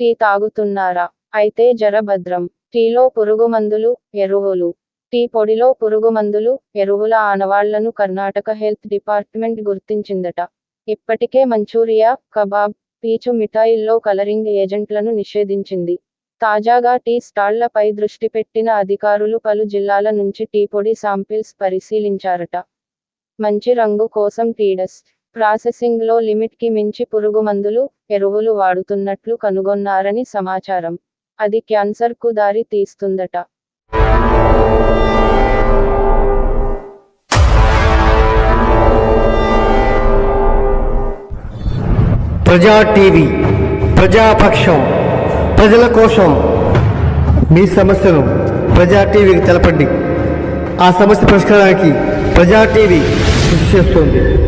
Tea తాగుతున్నారా? అయితే జరభద్రం. టీలో పురుగుమందులు ఎరువులు. టీ పొడిలో పురుగుమందులు ఎరువుల ఆనవాళ్ళను కర్ణాటక హెల్త్ డిపార్ట్మెంట్ గుర్తించిందట. ఇప్పటికే మంచూరియా కబాబ్ పీచు మిఠాయిల్లో కలరింగ్ ఏజెంట్లను నిషేధించింది. తాజాగా టీ స్టాళ్ళపై దృష్టి పెట్టిన అధికారులు పలు జిల్లాల నుంచి టీ పొడి శాంపిల్స్ పరిశీలించారట. మంచి రంగు కోసం టీడస్ ప్రాసెసింగ్లో లిమిట్కి మించి పురుగు మందులు ఎరువులు వాడుతున్నట్లు కనుగొన్నారని సమాచారం. అది క్యాన్సర్కు దారి తీస్తుందట. ప్రజా టీవీ ప్రజాపక్షం ప్రజల కోసం మీ సమస్యను ప్రజా టీవీకి తెలపండి. ఆ సమస్య పరిష్కారానికి ప్రజా టీవీ కృషి చేస్తుంది.